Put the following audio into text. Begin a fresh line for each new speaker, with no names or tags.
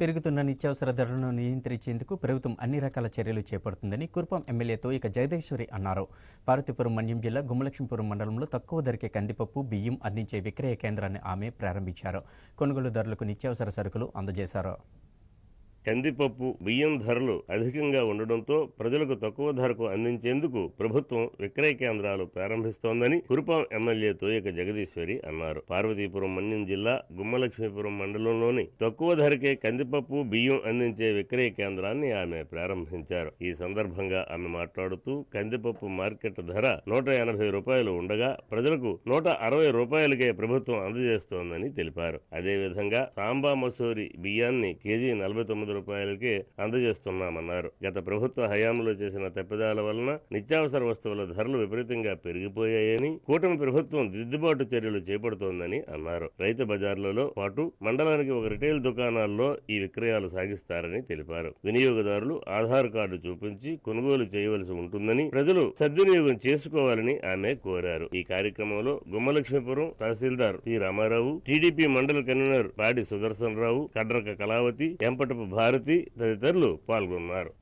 పెరుగుతున్న నిత్యావసర ధరలను నియంత్రించేందుకు ప్రభుత్వం అన్ని రకాల చర్యలు చేపడుతుందని కుర్పం ఎమ్మెల్యేతో ఇక జగదీశ్వరి అన్నారు. పార్వతీపురం మన్యం జిల్లా గుమ్మలక్ష్మీపురం మండలంలో తక్కువ ధరకే కందిపప్పు బియ్యం అందించే విక్రయ కేంద్రాన్ని ఆమె ప్రారంభించారు. కొనుగోలుదారులకు నిత్యావసర సరుకులు అందజేశారు.
కందిపప్పు బియ్యం ధరలు అధికంగా ఉండడంతో ప్రజలకు తక్కువ ధరకు అందించేందుకు ప్రభుత్వం విక్రయ కేంద్రాలు ప్రారంభిస్తోందని కురుపాం ఎమ్మెల్యే తోయక జగదీశ్వరి అన్నారు. పార్వతీపురం మన్యం జిల్లా గుమ్మలక్ష్మీపురం మండలంలోని తక్కువ ధరకే కందిపప్పు బియ్యం అందించే విక్రయ కేంద్రాన్ని ఆమె ప్రారంభించారు. ఈ సందర్భంగా ఆమె మాట్లాడుతూ కందిపప్పు మార్కెట్ ధర నూట ఎనభై రూపాయలు ఉండగా ప్రజలకు నూట అరవై రూపాయలకే ప్రభుత్వం అందజేస్తోందని తెలిపారు. అదేవిధంగా సాంబా మసూరి బియ్యాన్ని కేజీ నలభై తొమ్మిది రూపాయలకి అందజేస్తున్నామన్నారు. గత ప్రభుత్వ హయాంలో చేసిన తప్పిదాల వలన నిత్యావసర వస్తువుల ధరలు విపరీతంగా పెరిగిపోయాయని కూటమి ప్రభుత్వం దిద్దుబాటు చర్యలు చేపడుతోందని అన్నారు. రైతు బజార్లలో పాటు మండలానికి ఒక రిటైల్ దుకాణాల్లో ఈ విక్రయాలు సాగిస్తారని తెలిపారు. వినియోగదారులు ఆధార్ కార్డు చూపించి కొనుగోలు చేయవలసి ఉంటుందని ప్రజలు సద్వినియోగం చేసుకోవాలని ఆమె కోరారు. ఈ కార్యక్రమంలో Gummalakshmipuram tahsildar P Ramarao TDP mandal convener Padi Sudarshan Rao Kadraka Kalavathi ఎంపటపు Bharati తదితరులు పాల్గొన్నారు.